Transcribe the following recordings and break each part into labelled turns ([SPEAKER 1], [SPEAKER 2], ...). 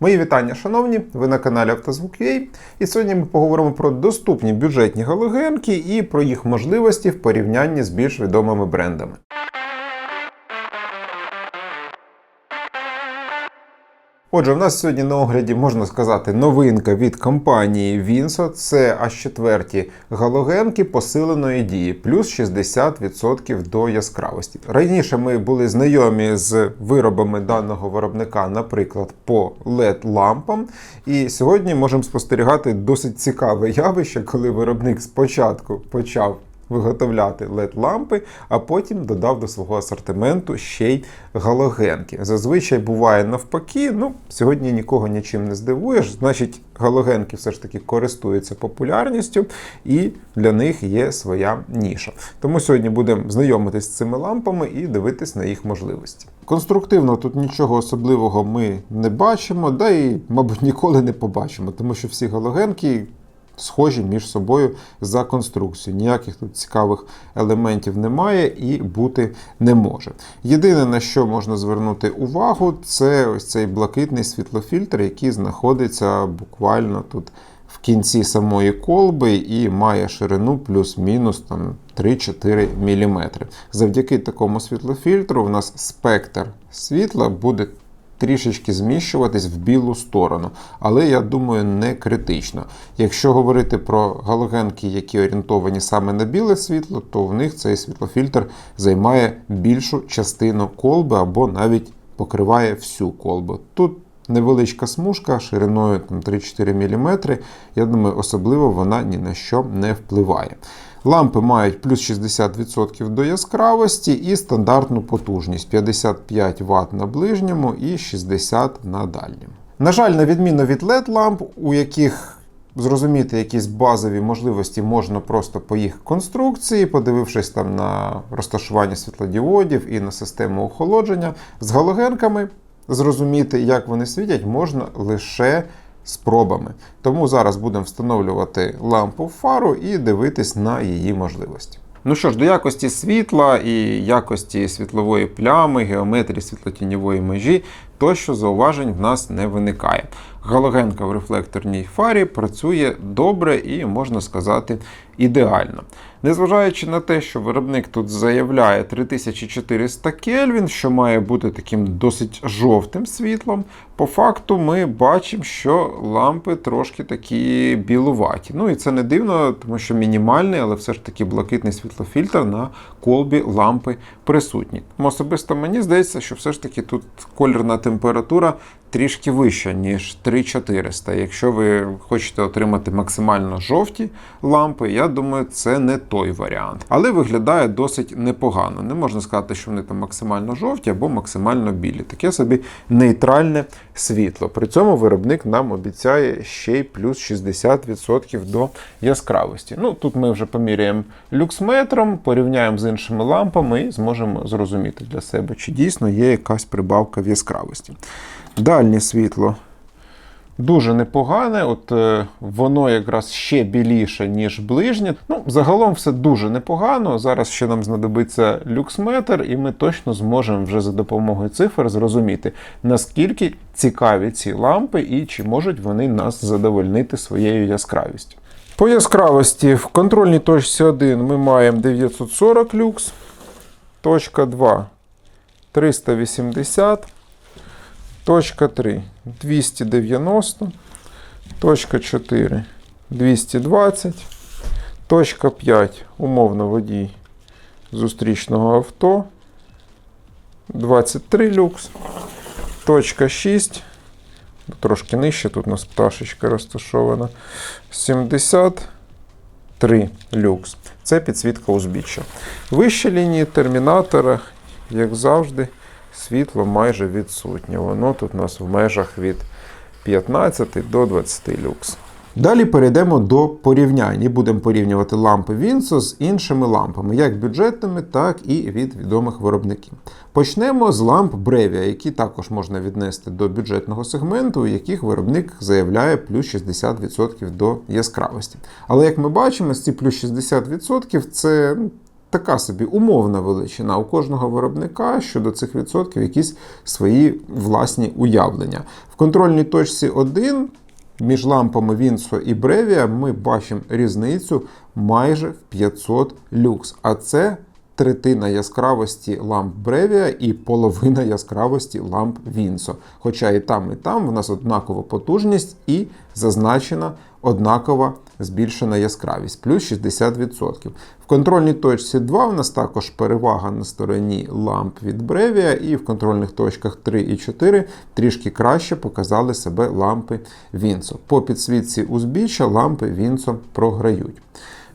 [SPEAKER 1] Мої вітання, шановні! Ви на каналі Автозвук.ua і сьогодні ми поговоримо про доступні бюджетні галогенки і про їх можливості в порівнянні з більш відомими брендами. Отже, в нас сьогодні на огляді можна сказати новинка від компанії Vinso. Це аж четверті галогенки посиленої дії, плюс 60% до яскравості. Раніше ми були знайомі з виробами даного виробника, наприклад, по LED-лампам. І сьогодні можемо спостерігати досить цікаве явище, коли виробник спочатку почав виготовляти LED-лампи, а потім додав до свого асортименту ще й галогенки. Зазвичай буває навпаки. Ну, сьогодні нікого нічим не здивуєш. Значить, галогенки все ж таки користуються популярністю, і для них є своя ніша. Тому сьогодні будемо знайомитись з цими лампами і дивитись на їх можливості. Конструктивно тут нічого особливого ми не бачимо, да і, мабуть, ніколи не побачимо, тому що всі галогенки схожі між собою за конструкцією. Ніяких тут цікавих елементів немає і бути не може. Єдине, на що можна звернути увагу, це ось цей блакитний світлофільтр, який знаходиться буквально тут. В кінці самої колби і має ширину плюс-мінус там 3-4 мм. Завдяки такому світлофільтру в нас спектр світла буде трішечки зміщуватись в білу сторону, але я думаю, не критично. Якщо говорити про галогенки, які орієнтовані саме на біле світло, то в них цей світлофільтр займає більшу частину колби або навіть покриває всю колбу. Тут Невеличка смужка шириною 3-4 мм. Я думаю, особливо вона ні на що не впливає. Лампи мають плюс 60% до яскравості і стандартну потужність 55 Вт на ближньому і 60 на дальньому. На жаль, на відміну від LED-ламп, у яких зрозуміти якісь базові можливості можна просто по їх конструкції, подивившись там на розташування світлодіодів і на систему охолодження, з галогенками зрозуміти, як вони світять, можна лише спробами. Тому зараз будемо встановлювати лампу в фару і дивитись на її можливості. Ну що ж, до якості світла і якості світлової плями, геометрії світлотіньової межі, тощо зауважень в нас не виникає. Галогенка в рефлекторній фарі працює добре і, можна сказати, ідеально. Незважаючи на те, що виробник тут заявляє 3400 Кельвін, що має бути таким досить жовтим світлом, по факту ми бачимо, що лампи трошки такі білуваті. Ну і це не дивно, тому що мінімальний, але все ж таки блакитний світлофільтр на колбі лампи присутній. Особисто мені здається, що все ж таки тут кольорна температура трішки вища, ніж 3400. Якщо ви хочете отримати максимально жовті лампи, я думаю, це не той варіант. Але виглядає досить непогано. Не можна сказати, що вони там максимально жовті або максимально білі. Таке собі нейтральне світло. При цьому виробник нам обіцяє ще й плюс 60% до яскравості. Ну, Тут ми вже поміряємо люксметром, порівняємо з іншими лампами і зможемо зрозуміти для себе, чи дійсно є якась прибавка в яскравості. Дальнє світло дуже непогане, от е, воно якраз ще біліше, ніж ближнє. Ну, Загалом все дуже непогано. Зараз ще нам знадобиться люксметр, і ми точно зможемо вже за допомогою цифр зрозуміти, наскільки цікаві ці лампи і чи можуть вони нас задовольнити своєю яскравістю. По яскравості в контрольній точці 1 ми маємо 940 люкс, точка 2 380. Точка 3 290, точка 4 220, точка 5 умовно водій зустрічного авто, 23 люкс, точка 6, трошки нижче, тут у нас пташечка розташована, 73 люкс. Це підсвітка узбіччя. Вища лінії термінатора, як завжди світло майже відсутнє. Воно тут у нас в межах від 15 до 20 люкс. Далі перейдемо до порівнянь і будемо порівнювати лампи Vinso з іншими лампами, як бюджетними, так і від відомих виробників. Почнемо з ламп Brevia, які також можна віднести до бюджетного сегменту, у яких виробник заявляє плюс 60% до яскравості. Але як ми бачимо, ці плюс 60% це така собі умовна величина у кожного виробника щодо цих відсотків якісь свої власні уявлення. В контрольній точці 1 між лампами Вінсо і Бревія ми бачимо різницю майже в 500 люкс. А це третина яскравості ламп Бревія і половина яскравості ламп Вінсо. Хоча і там, і там в нас однакова потужність і зазначена однакова збільшена яскравість, плюс 60%. В контрольній точці 2 в нас також перевага на стороні ламп від Бревія, і в контрольних точках 3 і 4 трішки краще показали себе лампи Вінсо. По підсвітці узбіччя лампи Вінсо програють.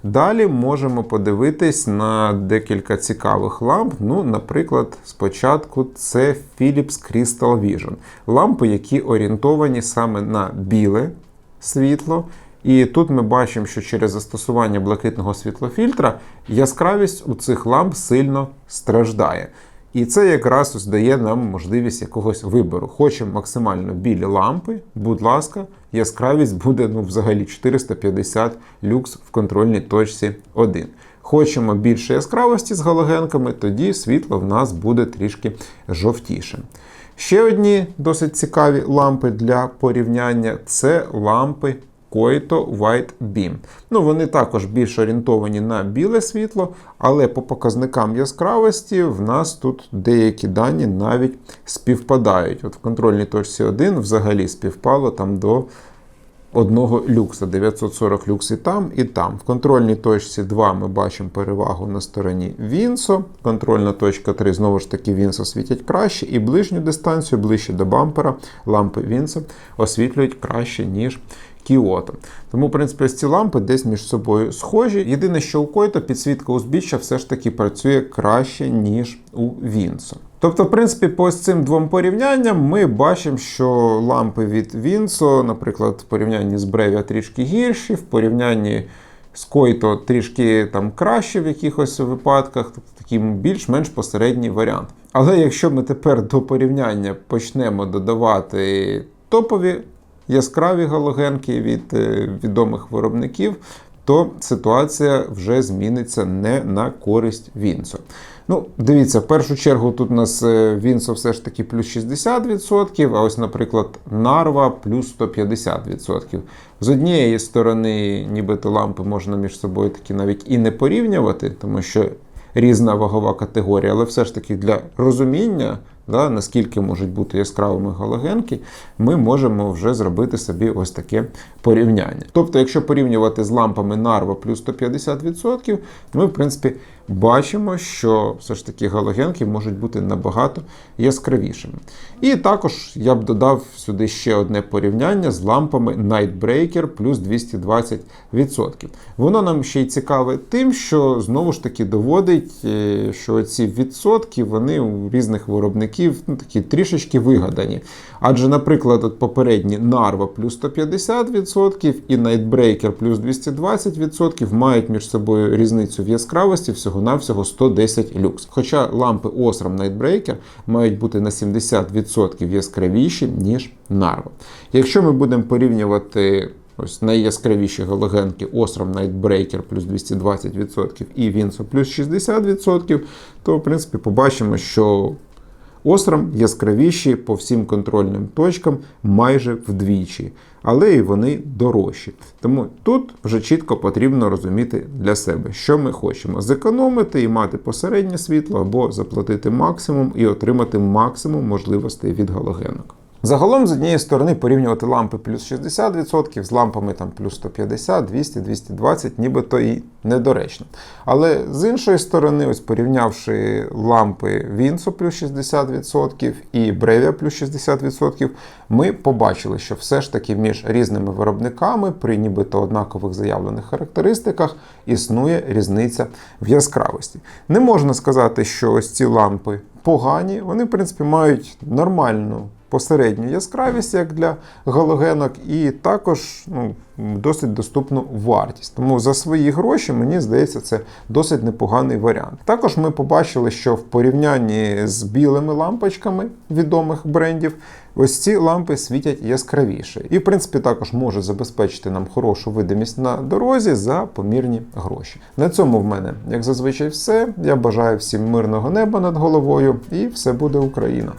[SPEAKER 1] Далі можемо подивитись на декілька цікавих ламп. Ну, наприклад, спочатку це Philips Crystal Vision. Лампи, які орієнтовані саме на біле світло. І тут ми бачимо, що через застосування блакитного світлофільтра яскравість у цих ламп сильно страждає. І це якраз ось дає нам можливість якогось вибору. Хочемо максимально білі лампи, будь ласка, яскравість буде ну, взагалі 450 люкс в контрольній точці 1. Хочемо більше яскравості з галогенками, тоді світло в нас буде трішки жовтіше. Ще одні досить цікаві лампи для порівняння це лампи Koito White Beam. Ну, Вони також більш орієнтовані на біле світло, але по показникам яскравості в нас тут деякі дані навіть співпадають. От В контрольній точці 1 взагалі співпало там до одного люкса, 940 люкс і там, і там. В контрольній точці 2 ми бачимо перевагу на стороні Вінсо. Контрольна точка 3 знову ж таки Вінсо світять краще, і ближню дистанцію, ближче до бампера, лампи Вінсо освітлюють краще, ніж Кіото. Тому, в принципі, ось ці лампи десь між собою схожі. Єдине, що у Който підсвітка узбіччя все ж таки працює краще, ніж у Вінсо. Тобто, в принципі, по ось цим двом порівнянням ми бачимо, що лампи від Вінсо, наприклад, в порівнянні з Бревія трішки гірші, в порівнянні з Който трішки там краще в якихось випадках, тобто такий більш-менш посередній варіант. Але якщо ми тепер до порівняння почнемо додавати топові яскраві галогенки від е, відомих виробників, то ситуація вже зміниться не на користь Вінсо. Ну, дивіться, в першу чергу тут у нас е, Вінсо все ж таки плюс 60%, а ось, наприклад, Нарва плюс 150%. З однієї сторони, нібито лампи можна між собою такі навіть і не порівнювати, тому що різна вагова категорія, але все ж таки для розуміння да, наскільки можуть бути яскравими галогенки, ми можемо вже зробити собі ось таке порівняння. Тобто, якщо порівнювати з лампами Narva плюс 150%, ми, в принципі, бачимо, що все ж таки галогенки можуть бути набагато яскравішими. І також я б додав сюди ще одне порівняння з лампами Nightbreaker плюс 220%. Воно нам ще й цікаве тим, що знову ж таки доводить, е, що ці відсотки вони у різних виробників ну, такі трішечки вигадані. Адже, наприклад, от попередні Narva плюс 150% і Nightbreaker плюс 220% мають між собою різницю в яскравості всього-навсього 110 люкс. Хоча лампи Osram Nightbreaker мають бути на 70% яскравіші, ніж Narva. Якщо ми будемо порівнювати ось найяскравіші галогенки Osram Nightbreaker плюс 220% і Vinso плюс 60%, то в принципі побачимо, що Остром яскравіші по всім контрольним точкам майже вдвічі, але і вони дорожчі. Тому тут вже чітко потрібно розуміти для себе, що ми хочемо: зекономити і мати посереднє світло, або заплатити максимум і отримати максимум можливостей від галогенок. Загалом, з однієї сторони, порівнювати лампи плюс 60% з лампами там плюс 150, 200, 220, нібито і недоречно. Але з іншої сторони, ось порівнявши лампи Вінсо плюс 60% і Brevia плюс 60%, ми побачили, що все ж таки між різними виробниками при нібито однакових заявлених характеристиках існує різниця в яскравості. Не можна сказати, що ось ці лампи погані, вони, в принципі, мають нормальну посередню яскравість, як для галогенок, і також ну, досить доступну вартість. Тому за свої гроші, мені здається, це досить непоганий варіант. Також ми побачили, що в порівнянні з білими лампочками відомих брендів. Ось ці лампи світять яскравіше, і в принципі також може забезпечити нам хорошу видимість на дорозі за помірні гроші. На цьому в мене, як зазвичай, все. Я бажаю всім мирного неба над головою, і все буде Україна.